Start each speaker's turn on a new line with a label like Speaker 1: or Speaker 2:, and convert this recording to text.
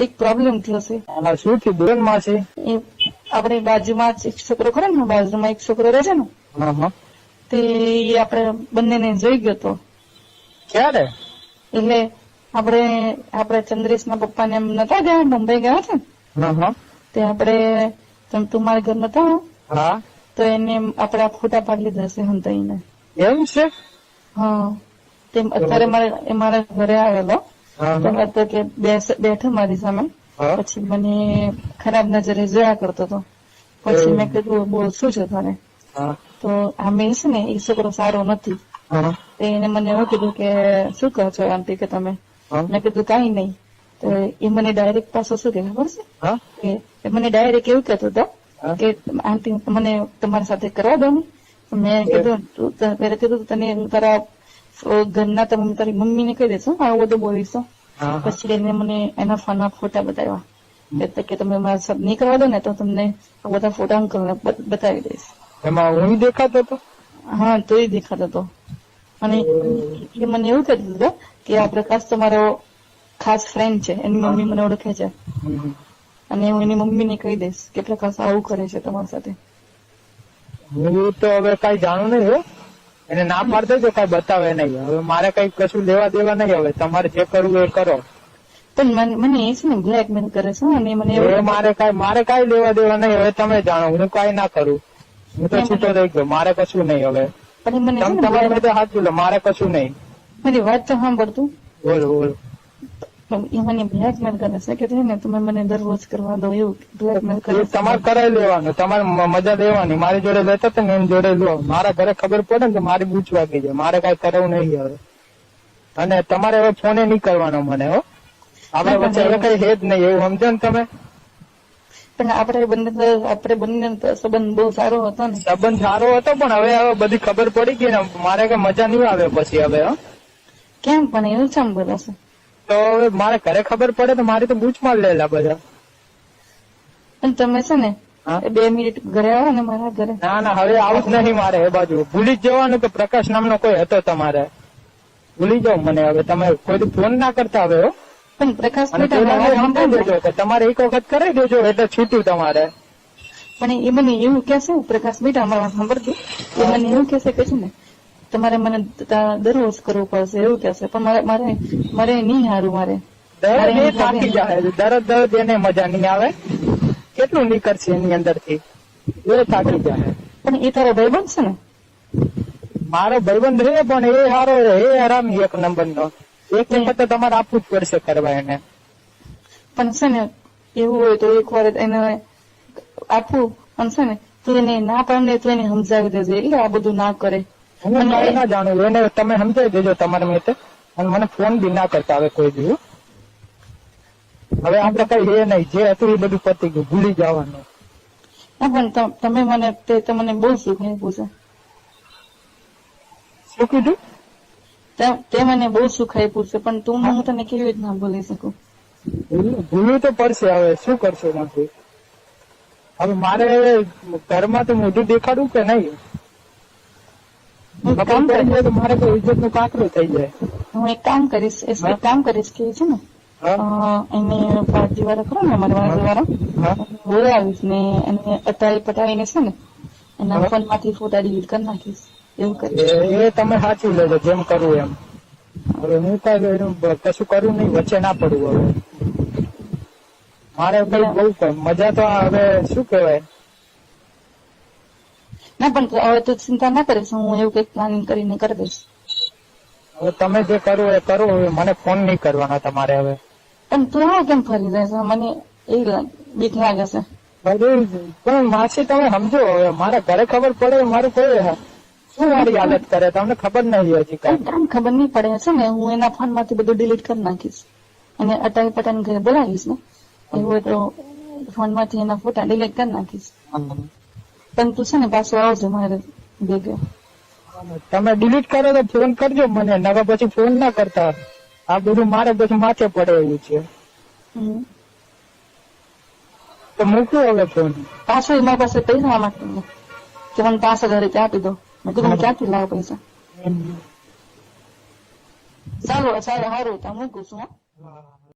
Speaker 1: એક પ્રોબ્લેમ થશે. છે
Speaker 2: શું થયું? બેન માસી
Speaker 1: એ આપણે બાજુમાં જ એક છોકરો ખરો ને બાજુમાં એક છોકરો રહે છે ને તે આપણે બંનેને જોઈ ગયો તો.
Speaker 2: ક્યારે?
Speaker 1: એટલે આપણે આપણે પપ્પા ને એમ નતા ગયા મુંબઈ ગયા છે ને? તે આપણે તમે તું મારા ઘર નતા તો એને આપણે ફોટા પાડી લીધા છે હંતાઈને.
Speaker 2: એમ છે?
Speaker 1: હા. તેમ અત્યારે મારે મારા ઘરે આવેલો. તો કે બેઠો મારી સામે. પછી મને ખરાબ નજરે જોયા કરતો હતો પછી મેં કીધું બોલ શું છે તારે? તો આમે છે ને એ છોકરો સારો નથી. એને મને એવું કીધું કે શું કહો છો આંટી કે તમે? મેં કીધું કઈ નહીં. તો એ મને ડાયરેક્ટ પાછો શું કે ખબર છે? કે એ મને ડાયરેક્ટ એવું કહેતો હતો કે આંટી મને તમારી સાથે કરવા દો ને. મેં કીધું તું ત- પહેલા કીધું તને તારા ઘરના તમે તારી મમ્મીને કહી દેશો આવું બધું બોલીશો પછી એને મને એના ફાના ફોટા બતાવ્યા. કે- કે તમે મારા સબ નહીં કરવા દો ને તો તમને બધા ફોટા બ- બતાવી દઈશ.
Speaker 2: એમાં હું દેખાતો હતો
Speaker 1: હા તો એ દેખાતો હતો અને એ મને એવું કહેતું હતું કે આ પ્રકાશ તમારો ખાસ ફ્રેન્ડ છે એની મમ્મી મને ઓળખે છે. અને હું એની મમ્મીને કહી દઈશ કે પ્રકાશ આવું કરે છે તમારી સાથે.
Speaker 2: હું તો હવે કઈ જાણું નહીં હો. એને ના પાડતો જો કઈ બતાવે નહીં. હવે મારે કઈ કશું લેવા દેવા નહીં. હવે તમારે જે કરવું એ કરો.
Speaker 1: પણ મને એ છે ને બ્લેકમેલ કરે છે અને મને
Speaker 2: હવે મારે કઈ મારે કઈ લેવા દેવા નહીં. હવે તમે જાણો હું કઈ ના કરું. હું તો છૂટો થઈ ગયો. મારે કશું નહીં હવે.
Speaker 1: મને તમારે
Speaker 2: તમે
Speaker 1: ને
Speaker 2: તમારી
Speaker 1: black-
Speaker 2: હાથ મારે કશું નહીં.
Speaker 1: મારી વાત તો સાંભળતું
Speaker 2: બોલો બોલો.
Speaker 1: એ મને બ્લેકમેલ કરે છે કે છે ને તમે મને દરરોજ કરવા દો એવું બ્લેકમેલ કરે
Speaker 2: તમારે કરાવી લેવાનું તમારે મજા લેવાની મારી જોડે લેતા હતા ને એમ જોડે લો. મારા ઘરે ખબર પડે ને કે મારી બૂચ વાગી જાય. મારે કઈ કરવું નહીં હવે. અને તમારે હવે ફોને નહીં કરવાનો મને હો. આપડે વચ્ચે હવે કઈ હે જ નહીં એવું સમજો ને તમે.
Speaker 1: પણ આપણે બંને આપણે બંને સંબંધ બહુ સારો હતો ને.
Speaker 2: સંબંધ સારો હતો પણ હવે હવે બધી ખબર પડી ગઈ ને. મારે કઈ મજા નહીં આવે પછી હવે હો.
Speaker 1: કેમ પણ એવું કેમ બોલો છે?
Speaker 2: તો મારે ઘરે ખબર પડે તો મારી તો બૂચ માર લેલા બધા.
Speaker 1: અને તમે છે ને બે મિનિટ ઘરે આવો ને મારા ઘરે.
Speaker 2: ના ના હવે આવું જ નહીં મારે એ બાજુ. ભૂલી જ જવાનું કે પ્રકાશ નામનો કોઈ હતો તમારે. ભૂલી જાઓ મને હવે તમે કોઈ ફોન ના કરતા હવે હો.
Speaker 1: પણ પ્રકાશ
Speaker 2: તમારે એક વખત કરાવી દેજો એટલે છૂટ્યું તમારે.
Speaker 1: પણ એ મને એવું કેસે પ્રકાશ બેટા મારા સાંભળજો. એ મને એવું કેસે કે છે ને તમારે મને દરરોજ કરવું પડશે એવું કહેશે. પણ મારે મારે મારે નહીં હારું મારે.
Speaker 2: દરદ દરદ એને મજા નહીં આવે. કેટલું નીકળશે એની અંદરથી? એ થાકી જાય.
Speaker 1: પણ એ તારો ભાઈ બનશે ને?
Speaker 2: મારો ભાઈબંધ રે પણ એ સારો રે એ આરામ એક નંબર નો એક વખત તો તમારે આપવું જ પડશે કરવા એને.
Speaker 1: પણ છે ને એવું હોય તો એક વાર એને આપવું પણ છે ને તું એને ના પાડે તો એને સમજાવી દેજે. એટલે આ બધું ના કરે.
Speaker 2: હું મારે ના જાણું એને તમે સમજાવી દેજો તમારા માટે. અને મને ફોન બી ના કરતા હવે કોઈ બી હવે આપણે કઈ એ નહીં જે હતું એ બધું પતી ગયું ભૂલી જવાનું.
Speaker 1: પણ તમે મને તે તમને બહુ સુખ આપ્યું છે
Speaker 2: શું કીધું?
Speaker 1: તે- મને બહુ સુખ આપ્યું છે પણ તું હું તને કેવી રીતના બોલી શકું?
Speaker 2: ભૂલવું તો પડશે હવે શું કરશો નથી હવે મારે ઘરમાં તો મોઢું દેખાડું કે નહીં?
Speaker 1: હું કામ કરીશ.
Speaker 2: તો મારે કોઈ ઇજ્જતનું કાકરું થઈ જાય.
Speaker 1: હું એક કામ કરીશ એક કામ કરીશ કે છે ને? એને વાળા ખરો ને અમારા બાજુ વાળા બોલાવીશ ને એને અટાળી પટાવીને છે ને એના. ફોનમાંથી ફોટા ડિલીટ કરી નાખીશ. એવું કરીશ.
Speaker 2: એ તમે સાચી લેજો જેમ કરવું એમ. હવે હું કઈ કશું કરું નહીં વચ્ચે ના પડવું હવે. મારે બહુ મજા તો હવે શું કહેવાય?
Speaker 1: ના પણ હવે તું ચિંતા ના કરીશ હું એવું કંઈક પ્લાનિંગ કરીને કરી દઈશ.
Speaker 2: હવે તમે જે કરો એ કરો હવે મને ફોન નહીં કરવાનો તમારે હવે.
Speaker 1: પણ તું આ કેમ ફરી રહેશે? મને એ બીક લાગે છે.
Speaker 2: પણ માસી તમે સમજો હવે મારા ઘરે ખબર પડે મારું કોઈ શું મારી હાલત કરે? તમને ખબર નહીં હજી કઈ.
Speaker 1: ખબર નહીં પડે. છે ને હું એના ફોનમાંથી બધું ડિલીટ કરી નાખીશ. અને અટાઈ પટાઈ ઘરે બોલાવીશ ને. એવું હોય તો ફોનમાંથી એના ફોટા ડિલીટ કરી નાખીશ. પણ તું છે ને પાછો આવજો મારે ભેગો.
Speaker 2: તમે ડિલીટ કરો તો ફોન કરજો મને નકર પછી ફોન ના કરતા. આ બધું મારે પછી માથે પડે એવું છે તો મૂકું હવે ફોન
Speaker 1: પાછો એમાં પાસે પૈસા માંગતો હતો. કે મને પાંચ હજાર રૂપિયા આપી દો મેં કીધું ક્યાંથી લાવો પૈસા? ચાલો ચાલો સારું તો મૂકું છું
Speaker 2: હા.